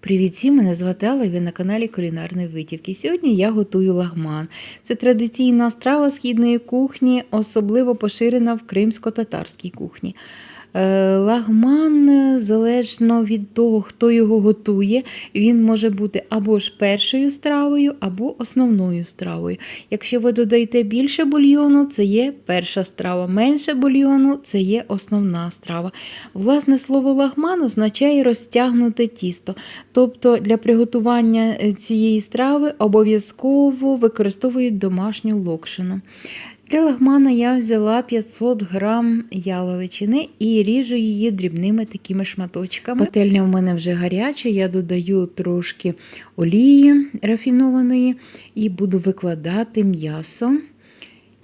Привіт всім, мене звати Алла, і на каналі Кулінарної Витівки. Сьогодні я готую лагман. Це традиційна страва східної кухні, особливо поширена в кримсько-татарській кухні. Е, Лагман, е, залежно від того, хто його готує, він може бути або ж першою стравою, або основною стравою. Якщо ви додаєте більше бульйону, це є перша страва, менше бульйону це є основна страва. Власне слово лагман означає розтягнуте тісто. Тобто для приготування е, цієї страви обов'язково використовують домашню локшину. Для лагмана я взяла 500 грам яловичини і ріжу її дрібними такими шматочками. Пательня в мене вже гаряча, я додаю трошки олії рафінованої і буду викладати м'ясо.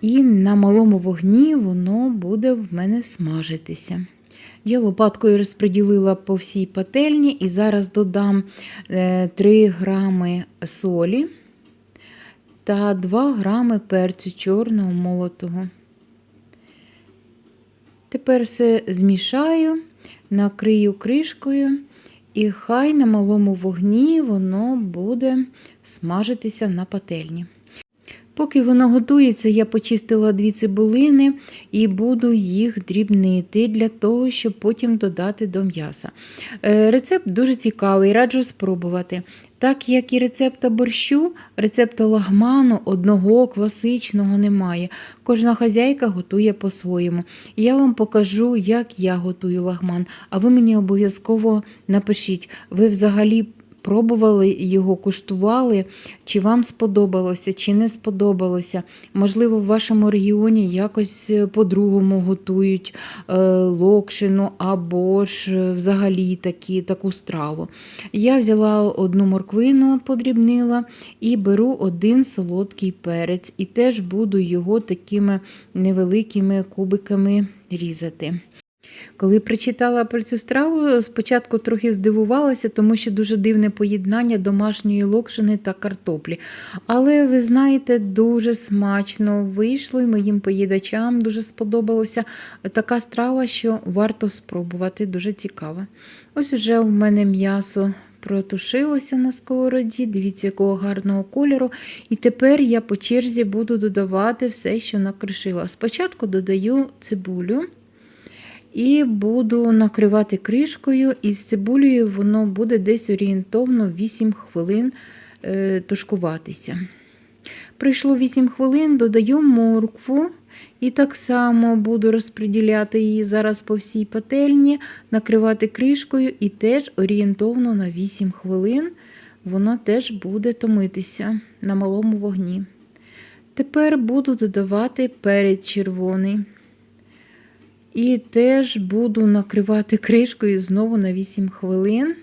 І на малому вогні воно буде в мене смажитися. Я лопаткою розподілила по всій пательні і зараз додам 3 грами солі та 2 грами перцю чорного молотого. Тепер все змішаю, накрию кришкою, і хай на малому вогні воно буде смажитися на пательні. Поки воно готується, я почистила дві цибулини і буду їх дрібнити для того, щоб потім додати до м'яса. Е, Рецепт дуже цікавий, раджу спробувати. Так як і рецепта борщу, рецепта лагману одного класичного немає. Кожна хазяйка готує по-своєму. Я вам покажу, як я готую лагман, а ви мені обов'язково напишіть, ви взагалі пробували його, куштували, чи вам сподобалося, чи не сподобалося. Можливо, в вашому регіоні якось по-другому готують е, локшину або ж е, взагалі такі, таку страву. Я взяла одну морквину, подрібнила і беру один солодкий перець, і теж буду його такими невеликими кубиками різати. Коли прочитала про цю страву, спочатку трохи здивувалася, тому що дуже дивне поєднання домашньої локшини та картоплі. Але ви знаєте, дуже смачно вийшло і моїм поїдачам дуже сподобалося така страва, що варто спробувати, дуже цікава. Ось уже в мене м'ясо. Протушилося на сковороді, дивіться, якого гарного кольору. І тепер я по черзі буду додавати все, що накришила. Спочатку додаю цибулю. І буду накривати кришкою, і з цибулею воно буде десь орієнтовно 8 хвилин е, тушкуватися. Прийшло 8 хвилин, додаю моркву. І так само буду розподіляти її зараз по всій пательні, накривати кришкою і теж орієнтовно на 8 хвилин вона теж буде томитися на малому вогні. Тепер буду додавати перець червоний. І теж буду накривати кришкою знову на 8 хвилин.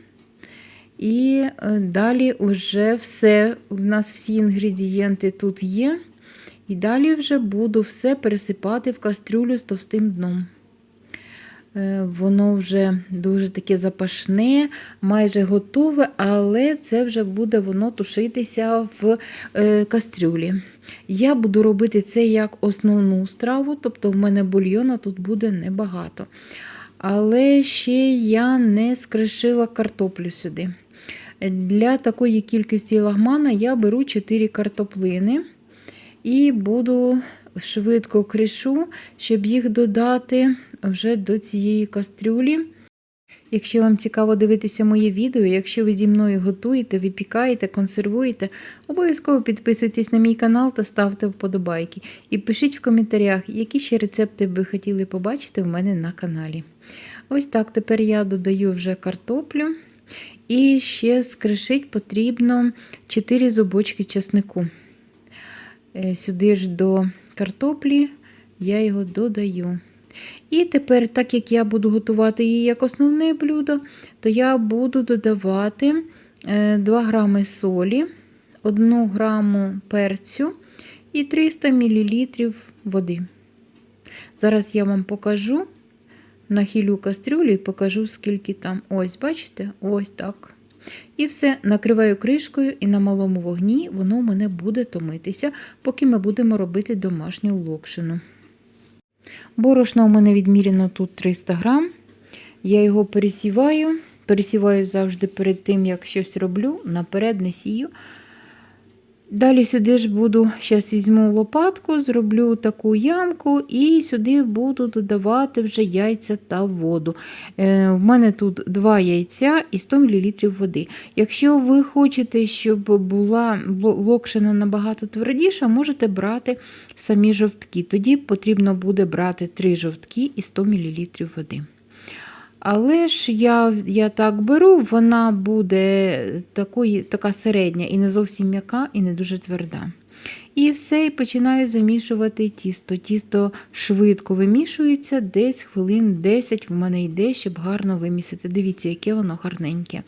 І е, далі вже все, у нас всі інгредієнти тут є. І далі вже буду все пересипати в кастрюлю з товстим дном. Е, воно вже дуже таке запашне, майже готове, але це вже буде воно тушитися в е, кастрюлі. Я буду робити це як основну страву, тобто в мене бульйона тут буде небагато. Але ще я не скришила картоплю сюди. Для такої кількості лагмана я беру 4 картоплини і буду швидко кришу, щоб їх додати вже до цієї кастрюлі. Якщо вам цікаво дивитися моє відео, якщо ви зі мною готуєте, випікаєте, консервуєте, обов'язково підписуйтесь на мій канал та ставте вподобайки. І пишіть в коментарях, які ще рецепти ви хотіли побачити в мене на каналі. Ось так, тепер я додаю вже картоплю. І ще скришить потрібно 4 зубочки чеснику. Е, сюди ж до картоплі я його додаю. І тепер, так як я буду готувати її як основне блюдо, то я буду додавати 2 грами солі, 1 граму перцю і 300 мл води. Зараз я вам покажу, нахилю кастрюлю і покажу, скільки там. Ось, бачите? Ось так. І все, накриваю кришкою, і на малому вогні воно у мене буде томитися, поки ми будемо робити домашню локшину. Борошно у мене відміряно тут 300 грам. Я його пересіваю пересіваю завжди перед тим, як щось роблю, наперед не сію. Далі сюди ж буду, зараз візьму лопатку, зроблю таку ямку і сюди буду додавати вже яйця та воду. Е, в мене тут 2 яйця і 100 мл води. Якщо ви хочете, щоб була бу- локшина набагато твердіша, можете брати самі жовтки. Тоді потрібно буде брати 3 жовтки і 100 мл води. Але ж я, я так беру, вона буде такої, така середня і не зовсім м'яка, і не дуже тверда. І все, і починаю замішувати тісто. Тісто швидко вимішується, десь хвилин 10 в мене йде, щоб гарно вимісити. Дивіться, яке воно гарненьке.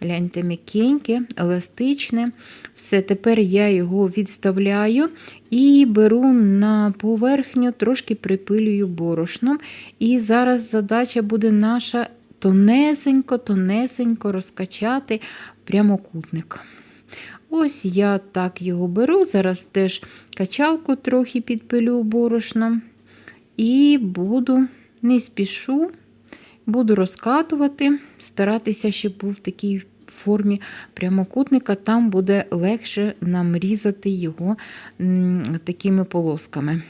Гляньте, м'якеньке, еластичне. Все, тепер я його відставляю і беру на поверхню, трошки припилюю борошном. І зараз задача буде наша тонесенько-тонесенько розкачати прямокутник. Ось я так його беру. Зараз теж качалку трохи підпилю борошном. І буду, не спішу, буду розкатувати, старатися, щоб був в такій формі прямокутника, там буде легше нам різати його такими полосками.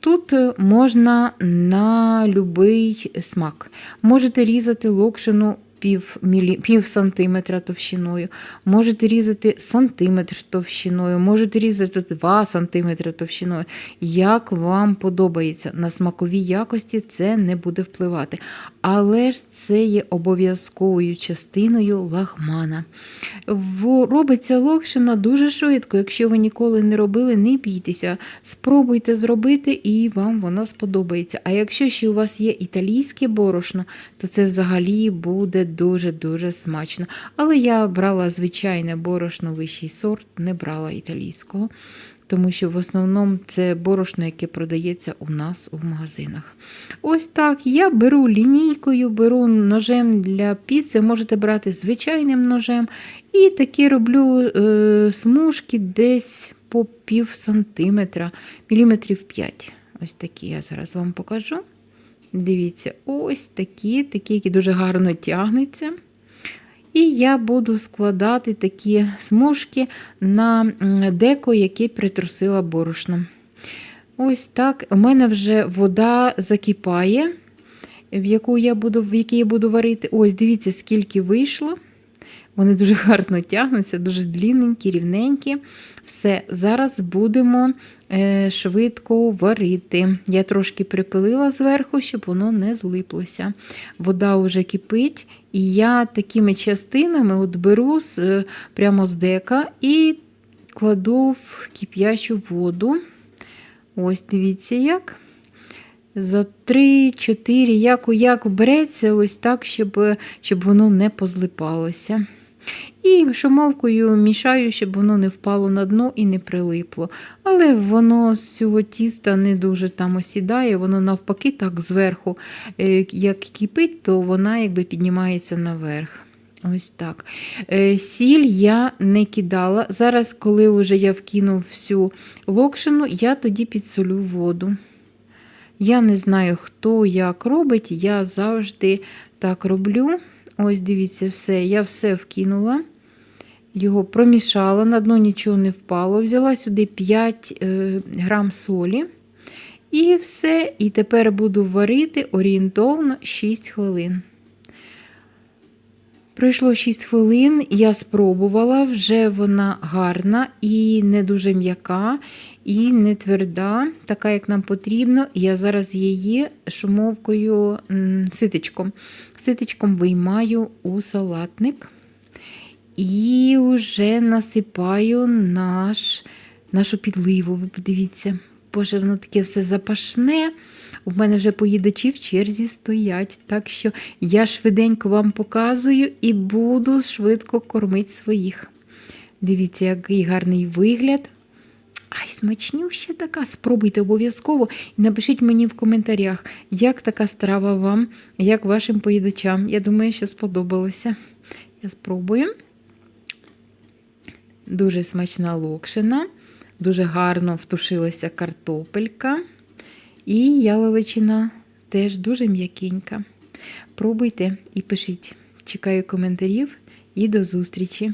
Тут е, можна на будь-який смак. Можете різати локшину пів, мілі, пів сантиметра товщиною, можете різати сантиметр товщиною, можете різати 2 сантиметри товщиною. Як вам подобається. На смакові якості це не буде впливати. Але ж це є обов'язковою частиною лагмана. Робиться локшина дуже швидко. Якщо ви ніколи не робили, не бійтеся. Спробуйте зробити, і вам вона сподобається. А якщо ще у вас є італійське борошно, то це взагалі буде дуже-дуже смачно. Але я брала звичайне борошно вищий сорт, не брала італійського. Тому що в основному це борошно, яке продається у нас у магазинах. Ось так. Я беру лінійкою, беру ножем для піци, можете брати звичайним ножем. І такі роблю е, смужки десь по пів сантиметра, міліметрів 5. Ось такі я зараз вам покажу. Дивіться, ось такі, такі, які дуже гарно тягнуться. І я буду складати такі смужки на деко, яке притрусила борошном. Ось так. У мене вже вода закипає, в в якій я буду варити. Ось, дивіться, скільки вийшло. Вони дуже гарно тягнуться, дуже длінненькі, рівненькі. Все, зараз будемо е, швидко варити. Я трошки припилила зверху, щоб воно не злиплося. Вода вже кипить, і я такими частинами от беру з, е, прямо з дека і кладу в кип'ячу воду. Ось дивіться як. За 3-4, як, як береться, ось так, щоб, щоб воно не позлипалося. І шумовкою мішаю, щоб воно не впало на дно і не прилипло. Але воно з цього тіста не дуже там осідає, воно навпаки, так зверху, е, як кипить, то вона якби піднімається наверх. Ось так. Е, Сіль я не кидала. Зараз, коли вже я вкинув всю локшину, я тоді підсолю воду. Я не знаю, хто як робить, я завжди так роблю. Ось, дивіться, все. Я все вкинула, його промішала, на дно нічого не впало. Взяла сюди 5 е, грам солі. І все. І тепер буду варити орієнтовно 6 хвилин. Пройшло 6 хвилин, я спробувала, вже вона гарна і не дуже м'яка, і не тверда, така, як нам потрібно. Я зараз її шумовкою м, ситечком. Ситечком виймаю у салатник і вже насипаю наш, нашу підливу. Ви подивіться, боже, воно таке все запашне. У мене вже поїдачі в черзі стоять, так що я швиденько вам показую і буду швидко кормити своїх. Дивіться, який гарний вигляд. Ай, смачнюща така. Спробуйте обов'язково і напишіть мені в коментарях, як така страва вам, як вашим поїдачам. Я думаю, що сподобалося. Я спробую. Дуже смачна локшина, дуже гарно втушилася картопелька. І яловичина теж дуже м'якенька. Пробуйте і пишіть, Чекаю коментарів і до зустрічі!